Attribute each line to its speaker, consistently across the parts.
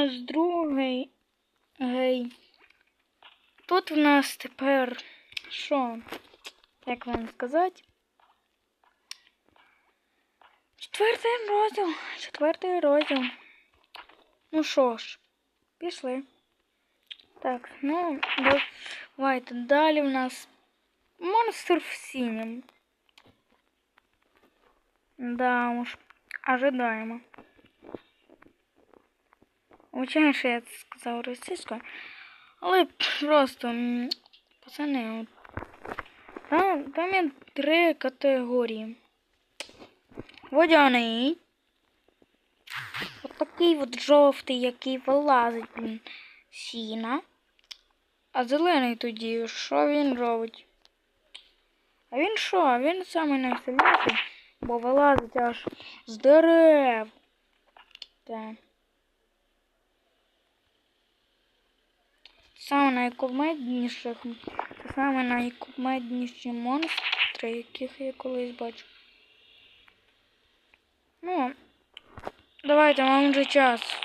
Speaker 1: нас другий. Гей. Тут в нас тепер що? Як вам сказати? Четвертий розділ. Четвертий розділ. Ну що ж, пішли. Так, ну, давайте. Далі в нас монстр в синем. Да уж, ожидаемо. Звичайно, я це сказав російською. Але просто, пацани, там, там є три категорії. Водяний. От такий от жовтий, який вилазить, блін, сіна. А зелений тоді, що він робить? А він що? Він самий найсильніший, бо вилазить аж з дерев. Так. Саме найкумедніших, саме найкумедніші монстри, яких я колись бачу. Ну, давайте, вам вже час.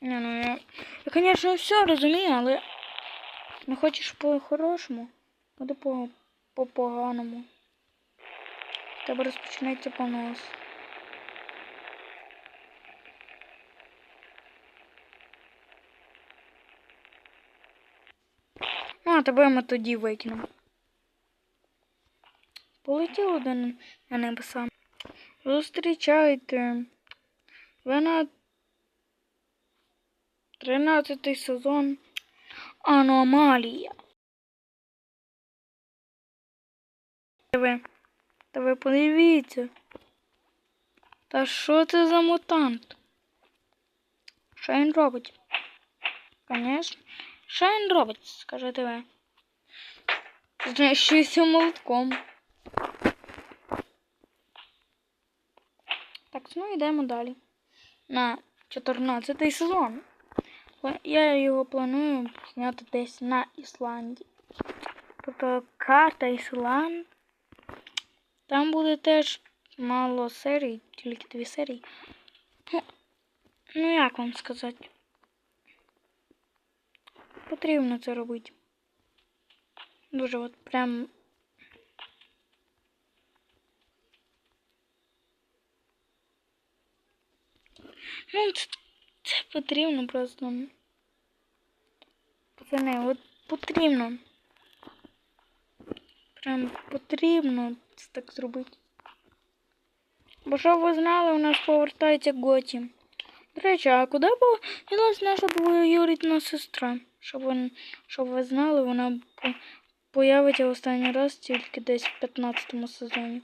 Speaker 1: Не, ну я, я, конечно, все розумію, але не хочеш по-хорошому, буде по- по-поганому. В Тебе розпочнеться понос. А тебе ми тоді викинемо. Полетіло до на небеса. Зустрічайте. Ви на 13 сезон Аномалія. Та ви, та ви подивіться. Та що це за мутант? Що він робить? Конечно. Що він робить, скажете ви? Знищується молотком. Так, ну йдемо далі. На 14 сезон. Я його планую зняти десь на Ісландії. Тобто карта Ісланд. Там буде теж мало серій, тільки дві серії. Ну як вам сказати? Потрібно це робити. Дуже от прям. Ну, це, це потрібно просто. Пацани, от потрібно. Прям потрібно це так зробити. Бо щоб ви знали, у нас повертається Готі. До речі, а куди поділась наша двоюрідна сестра? Щоб ви, щоб ви знали, вона по- появиться останній раз тільки десь в 15 сезоні.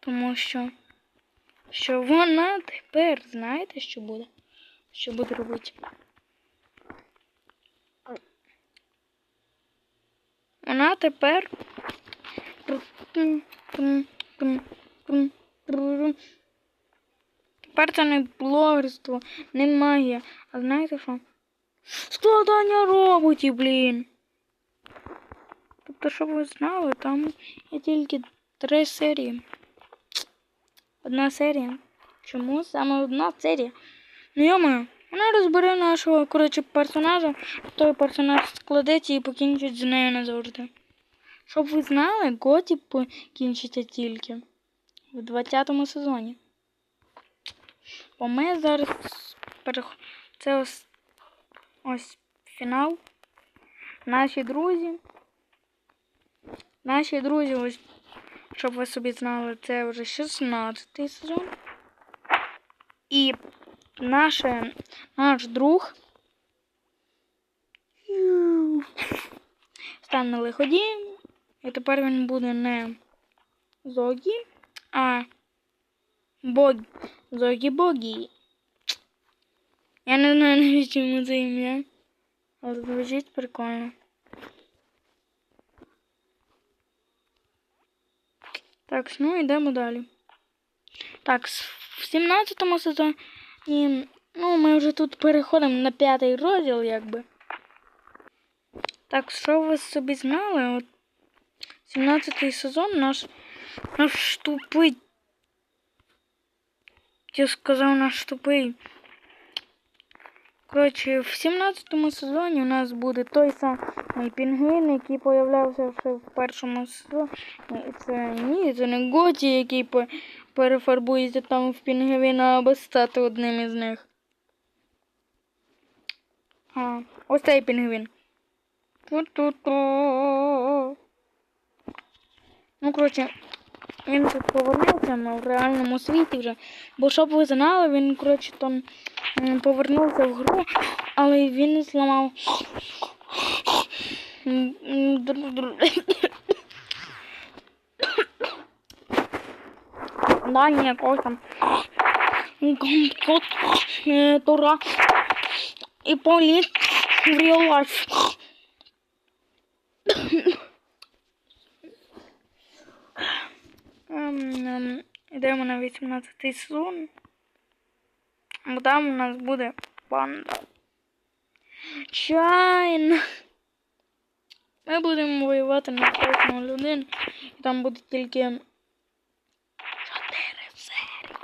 Speaker 1: Тому що, що вона тепер, знаєте, що буде? Що буде робити? Вона тепер. Тепер це не блогерство, не магія. А знаєте що? Складання роботів, блін. Тобто, щоб ви знали, там є тільки три серії. Одна серія. Чому саме одна серія? Ну йомо, вона розбере нашого, коротше, персонажа, той персонаж складеться і покінчить з нею назавжди. Щоб ви знали, Готі покінчиться тільки в 20 сезоні. Бо ми зараз перех... це ось, ось фінал. Наші друзі. Наші друзі, ось, щоб ви собі знали, це вже 16 сезон. І наше, наш друг стане лиходієм. І тепер він буде не Зогі, а Богі. Я не знаю навіть чому це ім'я. Але звучить прикольно. Так, ну йдемо далі. Так, в 17 сезоні. Ну, ми вже тут переходимо на п'ятий розділ, якби. Так, що ви собі знали? От 17 сезон наш наш тупий Я сказав наш тупий. Коротше, в 17 сезоні у нас буде той самий пінгвін, який появлявся ще в першому сезоні. Це ні, це не Готі, який пе- перефарбується там в пінгвіна, аби стати одним із них. А, ось цей пінгвін. Ту-ту-ту. Ну, коротше, він тут повернувся ну, в реальному світі вже. Бо щоб ви знали, він, коротше, там повернувся в гру, але він зламав. м, м, дру- дру- Да, якогось там компьютера і поліз в real life. Ем, ем, Йдемо на 18 сезон. Бо там у нас буде панда. Чайна. Ми будемо воювати на кожну людину. І там буде тільки 4 серії.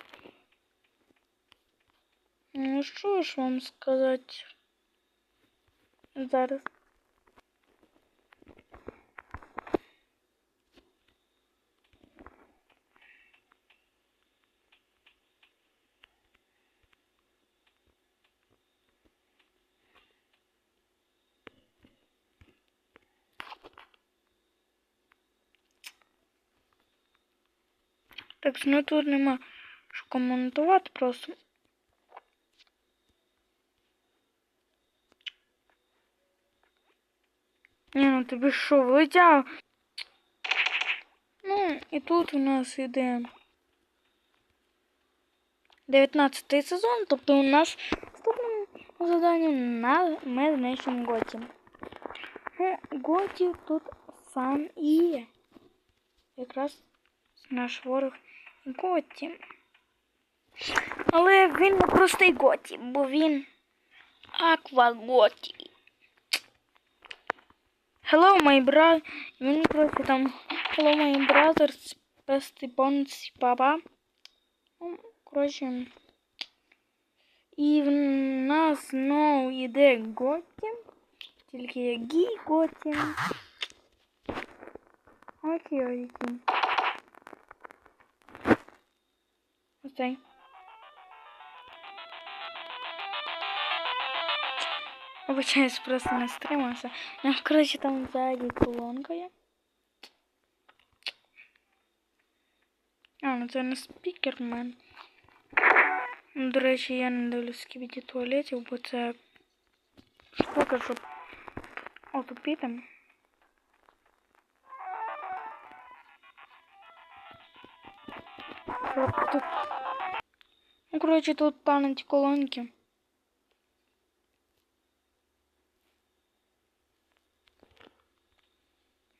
Speaker 1: Ну що ж вам сказати? Зараз. Так, ну тут нема що коментувати просто. Ні, ну тобі що, витяг? Ну, і тут у нас іде 19 сезон, тобто у нас наступному заданню на ми знищимо Готі. Ну, Готі тут сам і. Якраз наш ворог Готі. Але він не простий Готі, бо він Аква Готі. Hello, my brother. Він просто там Hello, my brothers, best bonds, папа. Ну, коротше. І в нас знову йде Готі. Тільки Гі Готі. Окей, окей. Ось цей. Обичаюсь, просто не стримався. Ну, коротше, там ззаді колонка є. А, ну це не спікермен. Ну, До речі, я не дивлюсь скібіді туалетів, бо це штука, щоб отупіти. Щоб тут- Ну, коротше, тут тануть колонки.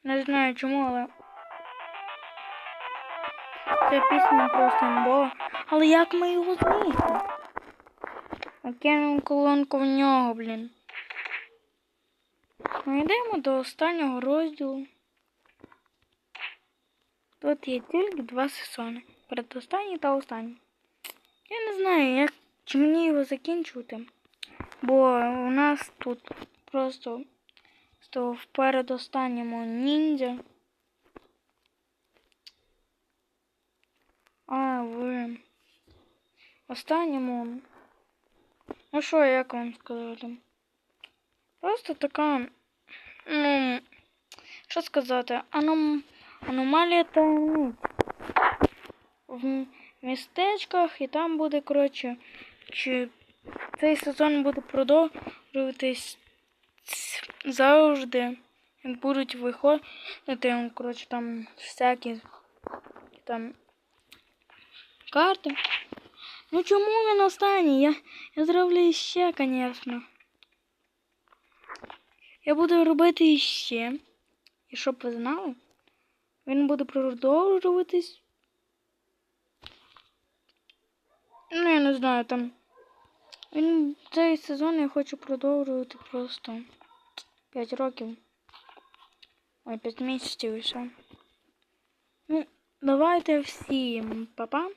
Speaker 1: Не знаю чому, але. Ця пісня просто імбова. Але як ми його знайшли? Кинув колонку в нього, блін. Ми йдемо до останнього розділу. Тут є тільки два сезони. Передостанній та останній. Я не знаю, як чи мені його закінчувати. Бо у нас тут просто то в передостанньому ніндзя. А, в останньому. Ну що, як вам сказати? Просто така. Ну, що сказати, аном... аномалія таємниць. В містечках і там буде, коротше, чи цей сезон буде продовжуватись завжди. Будуть виходити, коротше, там всякі там карти. Ну чому він останній? Я, я зроблю ще, звісно. Я буду робити іще. І щоб ви знали, він буде продовжуватись. Ну, я не знаю, там. Він цей сезон я хочу продовжувати просто 5 років. Ой, 5 місяців і все. Ну, давайте всім папа.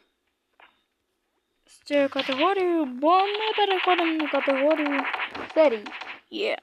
Speaker 1: з цією категорією, бо ми переходимо на категорію серій. Є.